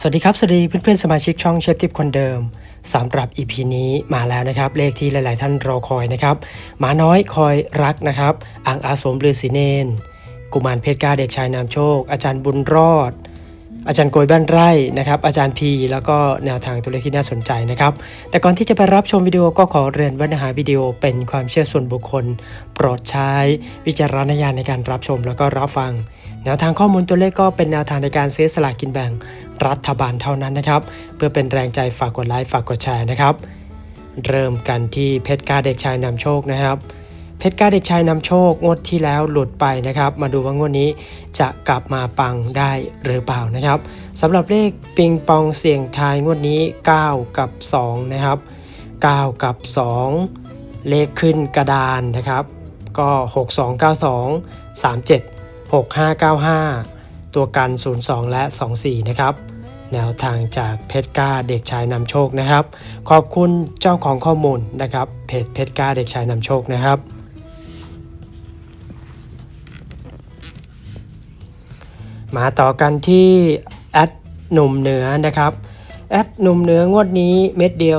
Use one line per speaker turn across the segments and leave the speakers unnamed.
สวัสดีครับ สวัสดีเพื่อนๆสมาชิกช่องเชฟทิปคนเดิมสำหรับ EP นี้มาแล้วนะครับ เลขที่หลาย ๆ ท่านรอคอยนะครับหมาน้อยคอยรักนะครับอ่างอาสมฤาษีเนน กุมารเพชรกาเด็กชายนามโชค อาจารย์บุญรอด อาจารย์โกยบ้านไร่นะครับอาจารย์พีแล้วก็แนวทางตัวเลขที่น่าสนใจนะครับ แต่ก่อนที่จะไปรับชมวิดีโอก็ขอเรียนว่าเนื้อหาวิดีโอเป็นความเชื่อส่วนบุคคล โปรดใช้วิจารณญาณในการรับชมแล้วก็รับฟังแนวทางข้อมูลตัวเลขก็เป็นแนวทางในการซื้อสลากกินแบ่ง รัฐบาลเท่านั้นนะครับ เพื่อเป็นแรงใจฝากกดไลค์ฝากกดแชร์นะครับ เริ่มกันที่เพชรกาเด็กชายนำโชคนะครับเพชรกาเด็กชายนำโชคงวดที่แล้วหลุดไปนะครับ มาดูว่างวดนี้จะกลับมาปังได้หรือเปล่านะครับสำหรับเลขปิงปองเสี่ยงทายงวดนี้ 9 กับ 2 นะครับ 9 กับ 2 เลขขึ้นกระดานนะครับ ก็ 6292 37 6595 ตัวกัน 02 และ 24 นะครับ แนวทางจากเพชรก้าเด็กชายนำโชคนะครับ ขอบคุณเจ้าของข้อมูลนะครับเพจเพชรก้าเด็กชายนำโชคนะครับมาต่อกันที่แอดหนุ่มเหนือนะครับแอดหนุ่มเหนืองวดนี้เม็ดเดียว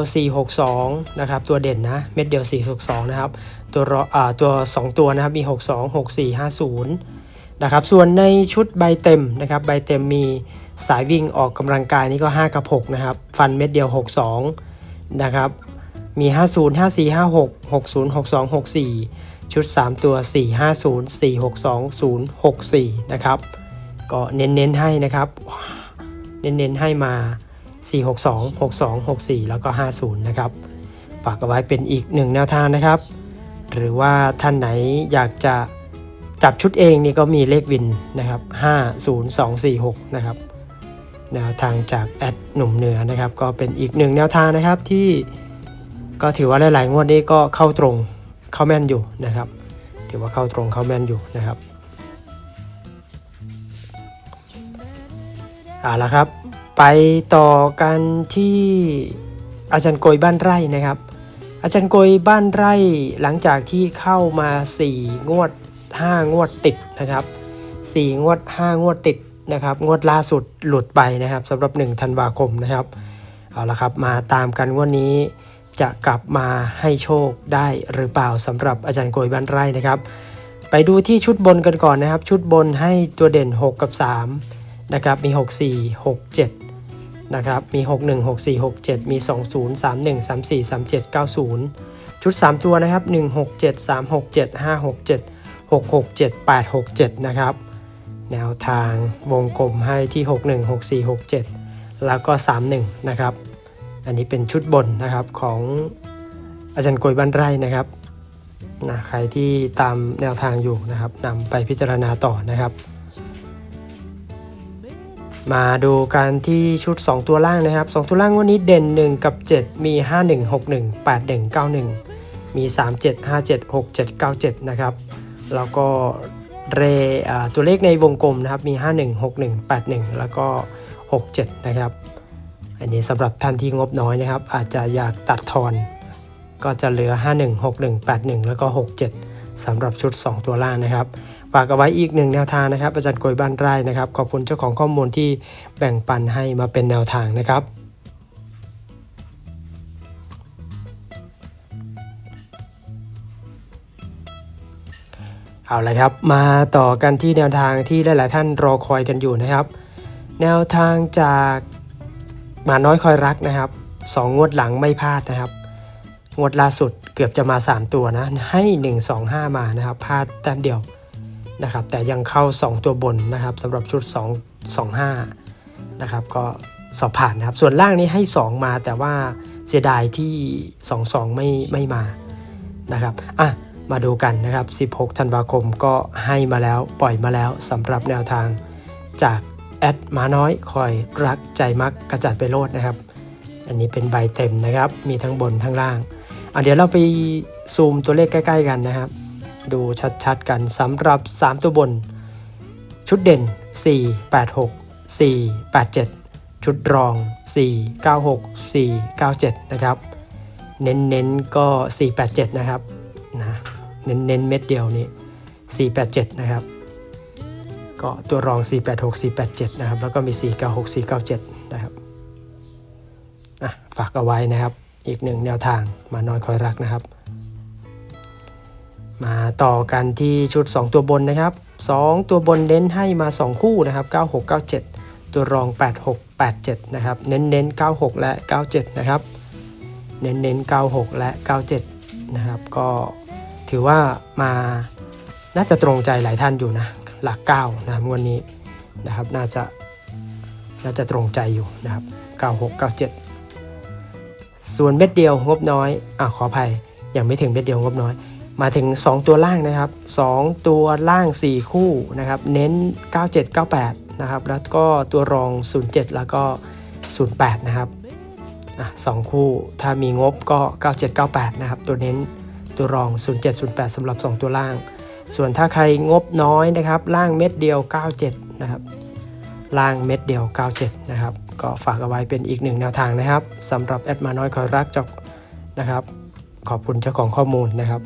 462 นะครับ ตัวเด่นนะ เม็ดเดียว 462 นะครับ ตัวรออตัว 2 ตัวนะครับ มี 62 64 50 นะครับ ส่วนในชุดใบเต็มนะครับใบเต็มมีสายวิ่งออกกำลังกายนี่ก็ 5 กับ 6 นะครับ ฟันเม็ดเดียว 62 นะครับ มี 50 54 56 60 62 64 ชุด 3 ตัว 4 50 4 62 0 64 นะครับ ก็เน้นๆให้นะครับ เน้นๆให้มา 462 62 64 แล้วก็ 50 นะครับฝากเอาไว้เป็นอีกหนึ่งแนวทางนะครับ หรือว่าท่านไหนอยากจะ จับชุดเองนี่ก็มีเลขวินนะครับ50246 นะครับ แนวทางจากแอดหนุ่มเหนือนะครับ ก็เป็นอีกหนึ่งแนวทางนะครับที่ก็ถือว่าหลายๆงวดนี้ก็เข้าตรงเข้าแม่นอยู่นะครับ ถือว่าเข้าตรงเข้าแม่นอยู่นะครับเอาละครับ ไปต่อกันที่อาจารย์โกยบ้านไร่นะครับ อาจารย์โกยบ้านไร่หลังจากที่เข้ามา 4 งวด 5 งวดติดนะครับ 4 งวด 5 งวดติดนะครับ งวดล่าสุดหลุดไปนะครับสำหรับ1ธันวาคมนะครับ เอาละครับ มาตามกันงวดนี้จะกลับมาให้โชคได้หรือเปล่าสำหรับอาจารย์โกยบ้านไร่นะครับ ไปดูที่ชุดบนกันก่อนนะครับ ชุดบนให้ตัวเด่น 6 กับ 3 นะครับ มี 6 4 6 7 นะครับ มี 6 1 6 4 6 7 มี 2 0 3 1 3 4 3 7 9 0 ชุด 3 ตัวนะครับ 1 6 7 3 6 7 5 6 7 6 6 7 8 6 7 นะครับ แนวทางวงกลมให้ที่ 6 1 6 4 6 7 แล้วก็ 3 1 นะครับ อันนี้เป็นชุดบนนะครับของอาจารย์โกยบ้านไร่นะครับนะใครที่ตามแนวทางอยู่นะครับนำไปพิจารณาต่อนะครับ มาดูกันที่ชุด 2 ตัวล่างนะครับ 2 ตัวล่างวันนี้เด่น 1 กับ 7 มี 5 1 6 1 8 1 9 1 มี 3 7 5 7 6 7 9 7 นะครับ แล้วก็เรอตัวเลขในวงกลมนะครับมี 5 1 6 1 8 1 แล้วก็ 6 7 นะครับ อันนี้สำหรับท่านที่งบน้อยนะครับ อาจจะอยากตัดทอน ก็จะเหลือ 5 1 6 1 8 1 แล้วก็ 6 7สำหรับชุด 2 ตัวล่างนะครับฝากเอาไว้อีกหนึ่งแนวทางนะครับอาจารย์โกยบ้านไร่นะครับ ขอบคุณเจ้าของข้อมูลที่แบ่งปันให้มาเป็นแนวทางนะครับ เอาละครับ มาต่อกันที่แนวทางที่หลายๆท่านรอคอยกันอยู่นะครับ แนวทางจากหมาน้อยคอยรักนะครับสองงวดหลังไม่พลาดนะครับงวดล่าสุดเกือบจะมา 3 ตัวนะให้ 1 2 5 มานะครับพลาดแต้มเดียวนะครับ แต่ยังเข้า 2 ตัวบนนะครับสำหรับชุด 2 2 5นะครับก็สอบผ่านนะครับ ส่วนล่างนี้ให้ 2 มาแต่ว่าเสียดายที่ 2 2 ไม่ไม่มานะครับอะ มาดูกันนะครับ 16 ธันวาคมก็ให้มาแล้วปล่อยมาแล้วสำหรับแนวทางจากแอดมาน้อยคอยรักใจมักกระจัดไปโลดนะครับ อันนี้เป็นใบเต็มนะครับ มีทั้งบนทั้งล่างอะเดี๋ยวเราไปซูมตัวเลขใกล้ ๆ กันนะครับ ดูชัดๆกันสำหรับ 3 ตัวบน ชุดเด่น 4 8 6 4 8 7 ชุดรอง 4 9 6 4 9 7 นะครับ เน้นๆก็ 4 8 7 นะครับ เน้นๆเม็ดเดียวนี้ 4 8 7 นะครับ ก็ตัวรอง 486 487 นะครับ แล้วก็มี 496 497 นะครับอะฝากเอาไว้นะครับ อีกหนึ่งแนวทางมานอยคอยรักนะครับ มาต่อกันที่ชุด 2 ตัวบนนะครับ 2 ตัวบนเน้นให้มา 2 คู่นะครับ 9697 ตัวรอง 8687 นะครับ เน้นเน้นๆ96 และ 97 นะครับเน้นเน้นๆ 96 และ 97 นะครับ ก็ ถือว่ามาน่าจะตรงใจหลายท่านอยู่นะ หลัก9นะครับงวันนี้นะครับน่าจะน่าจะตรงใจอยู่นะครับ 9697 ส่วนเม็ดเดียวงบน้อยอะขออภัยยังไม่ถึงเม็ดเดียวงบน้อย มาถึง 2 ตัวล่างนะครับ 2 ตัวล่าง 4 คู่นะครับ เน้น 9798 นะครับ แล้วก็ตัวรอง 07 แล้วก็ 08 นะครับอะสองคู่ถ้ามีงบก็ 9798 นะครับ ตัวเน้น ตัวรอง 0708สำหรับ 2 ตัวล่าง ส่วนถ้าใครงบน้อยนะครับ ล่างเม็ดเดียว 97 นะครับ ล่างเม็ดเดียว 97 นะครับ ก็ฝากเอาไว้เป็นอีกหนึ่งแนวทางนะครับสำหรับแอดมาน้อยคอยรักจอกนะครับ ขอบคุณเจ้าของข้อมูลนะครับ